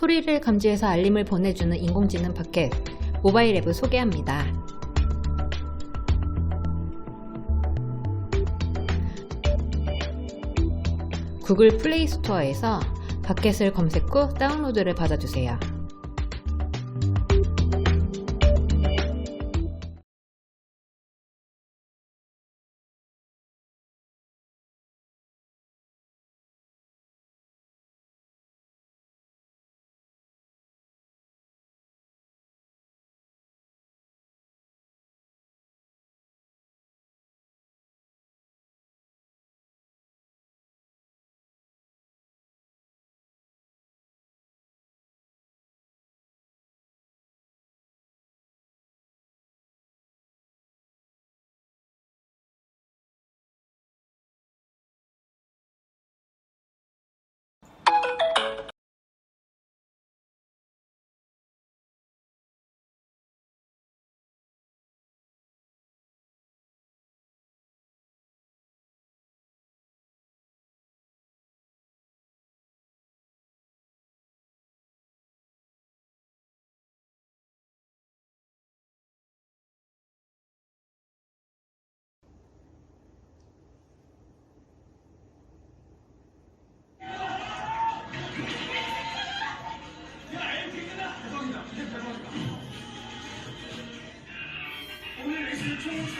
소리를 감지해서 알림을 보내주는 인공지능 파켓 모바일 앱을 소개합니다. 구글 플레이 스토어에서 파켓을 검색 후 다운로드를 받아주세요.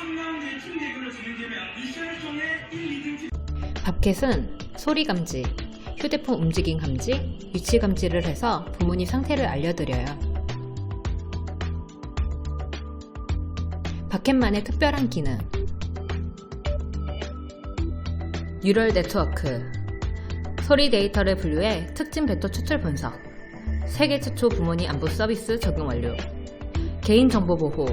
3라운드의 팀 대결로 진행되며 미션을 통해 1, 2등 팀 밥켓은 소리 감지, 휴대폰 움직임 감지, 위치 감지를 해서 부모님 상태를 알려드려요. 밥켓만의 특별한 기능. 뉴럴 네트워크. 소리 데이터를 분류해 특징 벡터 추출 분석. 세계 최초 부모님 안부 서비스 적용 완료. 개인정보 보호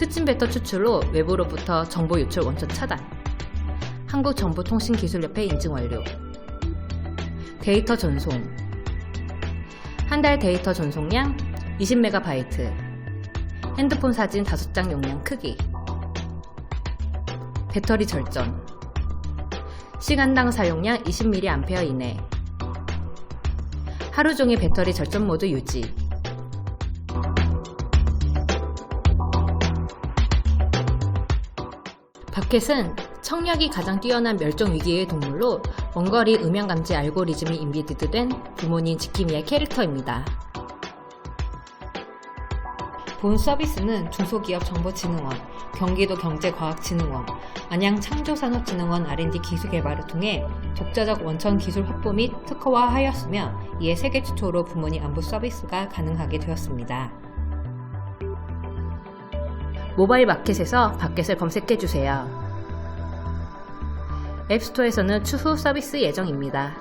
특징 벡터 추출로 외부로부터 정보 유출 원천 차단 한국정보통신기술협회 인증 완료. 데이터 전송. 한 달 데이터 전송량 20MB. 핸드폰 사진 5장 용량 크기. 배터리 절전. 시간당 사용량 20mAh 이내. 하루 종일 배터리 절전 모드 유지. 바켓은 청력이 가장 뛰어난 멸종 위기의 동물로 원거리 음향 감지 알고리즘이 인비디드된 부모님 지킴이의 캐릭터입니다. 본 서비스는 중소기업정보진흥원, 경기도 경제과학진흥원, 안양창조산업진흥원 R&D 기술개발을 통해 독자적 원천 기술 확보 및 특허화하였으며 이에 세계 최초로 부모님 안부 서비스가 가능하게 되었습니다. 모바일 마켓에서 바켓을 검색해 주세요. 앱스토어에서는 추후 서비스 예정입니다.